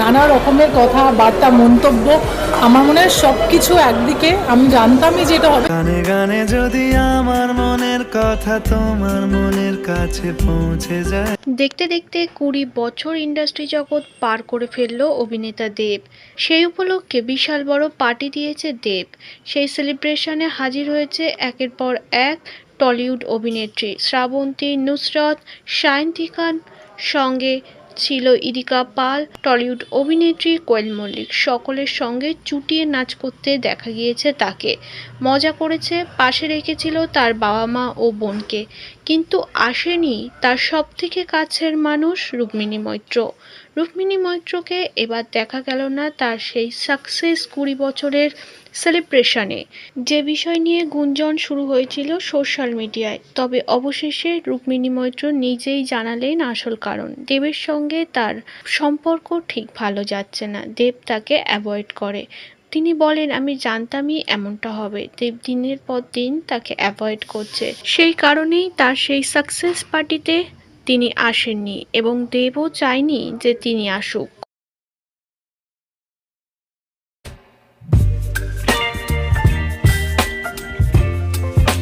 নানা রকমের কথা বার্তা মন্তব্য আমার মনে হয় সব কিছু একদিকে। আমি জানতামই যেটা হবে। গানে গানে যদি আমার মনের কথা তোমার মনের কাছে পৌঁছে যায়। দেখতে দেখতে কুড়ি বছর ইন্ডাস্ট্রি জগৎ পার করে ফেলল অভিনেতা দেব। সেই উপলক্ষে বিশাল বড় পার্টি দিয়েছে দেব। সেই সেলিব্রেশনে হাজির হয়েছে একের পর এক টলিউড অভিনেত্রী শ্রাবন্তী নুসরত সায়ন্তিকার সঙ্গে ছিল ইরিকা পাল, টলিউড অভিনেত্রী কোয়েল মল্লিক। সকলের সঙ্গে চুটিয়ে নাচ করতে দেখা গিয়েছে তাকে। মজা করেছে, পাশে রেখেছিল তার বাবা মা ও বোনকে। কিন্তু আসেনি তার সব থেকে কাছের মানুষ রুক্মিণী মৈত্র। রুক্মিণী মৈত্রকে এবার দেখা গেল না তার সেই সাকসেস কুড়ি বছরের সেলিব্রেশনে। যে বিষয় নিয়ে গুঞ্জন শুরু হয়েছিল সোশ্যাল মিডিয়ায়, তবে অবশেষে রুক্মিণী মৈত্র নিজেই জানালেন আসল কারণ। দেবের সঙ্গে তার সম্পর্ক ঠিক ভালো যাচ্ছে না, দেব তাকে অ্যাভয়েড করে। তিনি বলেন, আমি জানতামই এমনটা হবে। দেব দিনের পর দিন তাকে অ্যাভয়েড করছে। সেই কারণেই তার সেই সাকসেস পার্টিতে তিনি আসেননি এবং দেবও চায়নি যে তিনি আসুক।